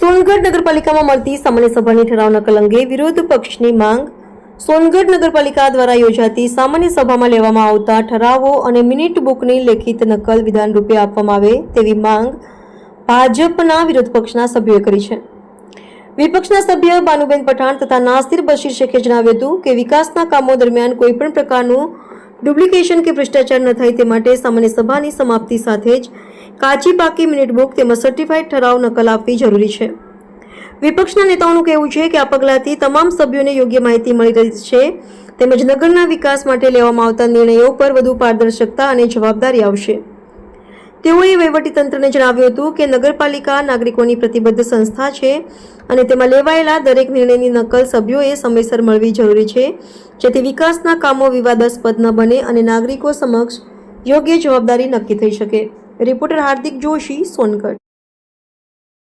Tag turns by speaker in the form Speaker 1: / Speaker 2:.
Speaker 1: સોનગઢ નગરપાલિકામાં મળતી સામાન્ય સભાની ઠરાવ નકલ અંગે વિરોધ પક્ષની માંગ. સોનગઢ નગરપાલિકા દ્વારા યોજાતી સામાન્ય સભામાં લેવામાં આવતા ઠરાવો અને મિનિટ બુકની લેખિત નકલ વિધાન રૂપે આપવામાં આવે તેવી માંગ ભાજપના વિરોધ પક્ષના સભ્યોએ કરી છે. વિપક્ષના સભ્ય બાનુબેન પઠાણ તથા નાસિર બશીર શેખે જણાવ્યું હતું કે વિકાસના કામો દરમિયાન કોઈપણ પ્રકારનું ડુપ્લિકેશન કે ભ્રષ્ટાચાર ન થાય તે માટે સામાન્ય સભાની સમાપ્તિ સાથે જ કાચી પાકી મિનિટ બુક તેમજ સર્ટિફાઈડ ઠરાવ નકલ આપવી જરૂરી છે. વિપક્ષના નેતાઓનું કહેવું છે કે આ પગલાંથી તમામ સભ્યોને યોગ્ય માહિતી મળી રહી છે તેમજ નગરના વિકાસ માટે લેવામાં આવતા નિર્ણયો પર વધુ પારદર્શકતા અને જવાબદારી આવશે. તેઓએ વહીવટીતંત્રને જણાવ્યું હતું કે નગરપાલિકા નાગરિકોની પ્રતિબદ્ધ સંસ્થા છે અને તેમાં લેવાયેલા દરેક નિર્ણયની નકલ સભ્યોએ સમયસર મળવી જરૂરી છે, જેથી વિકાસના કામો વિવાદાસ્પદ ન બને અને નાગરિકો સમક્ષ યોગ્ય જવાબદારી નક્કી થઈ શકે. રિપોર્ટર હાર્દિક જોશી સોનગઢ.